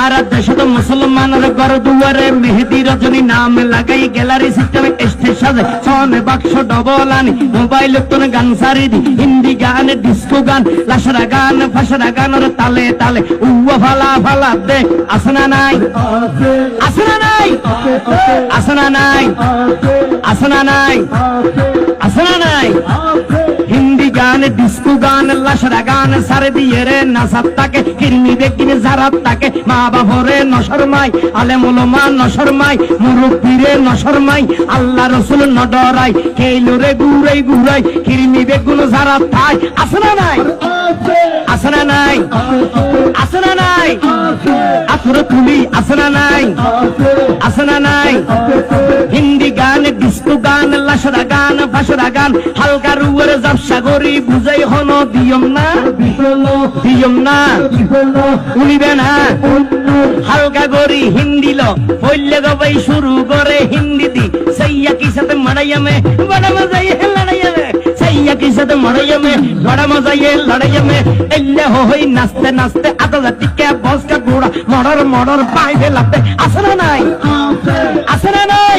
আর দেশে তো মুসলমানের ঘর দুয়ারে মেহেদি রজনী নাম লাগাই গ্যালারি সিস্টেমে স্টেজ সাজে। বাক্স ডবল আনি মোবাইল গান সারি দি। হিন্দি গান ডিস্কো গান, লাসরা গান, ফাসরা গানের তালে তালে। উয়া ফালা ফালা দে আসনা নাই? আসনা নাই? আসনা নাই? আসনা নাই? আসনা নাই? ডিস্কো গান লাসরা গান, সারে দিয়ে রে নাসাত তাকে কিরমি বেকিনে জারাত তাকে। মা বাবরে নশরমাই আলে মোলমা নশরমাই মুরব্বীরে নশরমাই আল্লাহ রসুল নডরাই। খেইলো রে গুড়াই গুড়াই কিরমি বেগুন জারাত থাই আসনা নাই? আসনা নাই? আসনা নাই? আথর তুলি আসনা নাই? আসনা নাই? হিন্দি গান ডিস্কো গান, লাসরা গান ফাসরা গান, হালকা রুয়ের ব্যবসা করি বুঝাই হন দিয়ম না দিয়ম না উনিবে না। হালকা করি হিন্দি ল, বললে গবাই শুরু করে হিন্দি দি। সাইয়া কি সাথে মারাইয়ামে বড় মজাই লড়াইয়ামে সাইয়া কি সাথে মারাইয়ামে বড় মজাই লড়াইয়ামে এল্লে হই নাচতে নাচতে আটা টিকে বস কা গোড়া মডর মডর পাইবে লাতে আসনা নাই? আসনা নাই?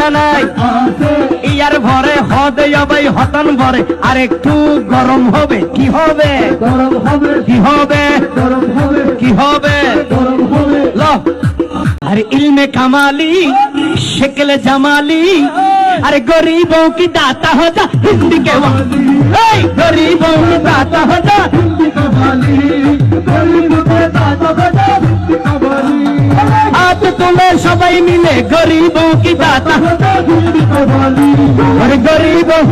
না নাই। ইয়ার ভরে হদে যাবাই হতন ভরে। আর একটু গরম হবে কি হবে? গরম হবে। কি হবে? গরম হবে। কি হবে? গরম হবে। ইলমে কামালি শেকলে জামালি। আরে গরিব কি দাতা হতা হিন্দি কে গরিব দাতা হতা হিন্দি কামালি গরিব দাতা হতা। سبھی ملے گریبوں کی داتا اور گریبوں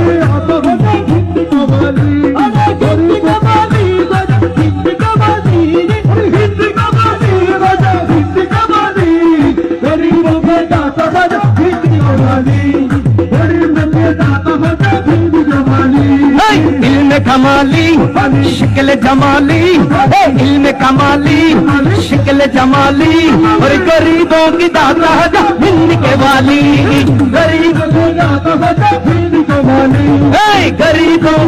کمالی، شکل جمالی، علم کمالی، شکل جمالی، اور غریبوں کی داتا ہے ہند کے والی۔ غریبوں غریبوں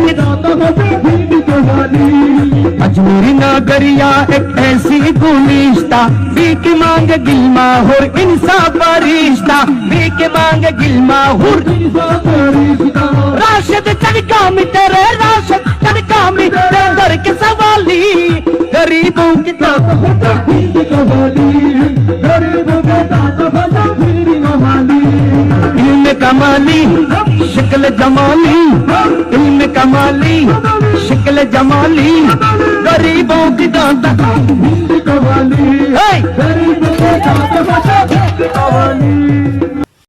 نہ گریا ایک ایسی گونیشتہ بی کی مانگ گلما ہور انصاف رشتہ بی کی مانگ انسا پریشتہ راشد چڑکا میں تیرے، راشد ایک سوالی، غریبوں کی علم کمالی، شکل جمالی۔ علم کمالی، شکل جمالی۔ غریبوں کی دادا کمالی